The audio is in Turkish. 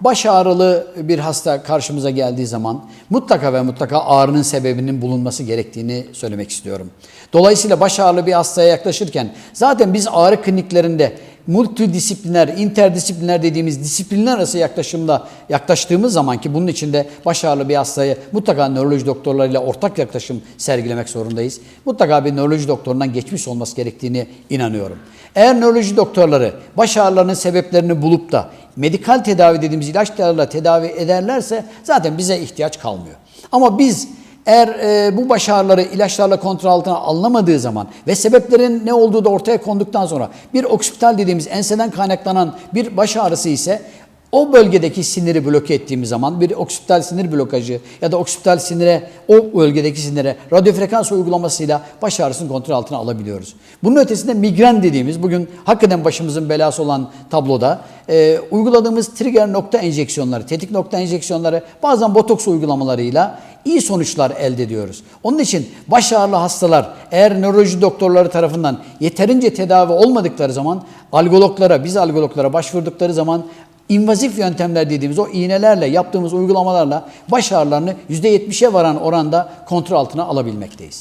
baş ağrılı bir hasta karşımıza geldiği zaman mutlaka ve mutlaka ağrının sebebinin bulunması gerektiğini söylemek istiyorum. Dolayısıyla baş ağrılı bir hastaya yaklaşırken zaten biz ağrı kliniklerinde multidisipliner, interdisipliner dediğimiz disiplinler arası yaklaşımda yaklaştığımız zaman ki bunun içinde baş ağrılı bir hastayı mutlaka nöroloji doktorlarıyla ortak yaklaşım sergilemek zorundayız. Mutlaka bir nöroloji doktorundan geçmiş olması gerektiğini inanıyorum. Eğer nöroloji doktorları baş ağrılarının sebeplerini bulup da medikal tedavi dediğimiz ilaçlarla tedavi ederlerse zaten bize ihtiyaç kalmıyor. Ama biz eğer e, bu baş ağrıları ilaçlarla kontrol altına alınamadığı zaman ve sebeplerin ne olduğu da ortaya konduktan sonra bir oksipital dediğimiz enseden kaynaklanan bir baş ağrısı ise o bölgedeki siniri bloke ettiğimiz zaman bir oksipital sinir blokajı ya da oksipital sinire o bölgedeki sinire radyofrekans uygulamasıyla baş ağrısını kontrol altına alabiliyoruz. Bunun ötesinde migren dediğimiz bugün hakikaten başımızın belası olan tabloda e, uyguladığımız trigger nokta enjeksiyonları, tetik nokta enjeksiyonları bazen botoks uygulamalarıyla iyi sonuçlar elde ediyoruz. Onun için baş ağrılı hastalar eğer nöroloji doktorları tarafından yeterince tedavi olmadıkları zaman algologlara, biz algologlara başvurdukları zaman invazif yöntemler dediğimiz o iğnelerle yaptığımız uygulamalarla baş ağrılarını %70'e varan oranda kontrol altına alabilmekteyiz.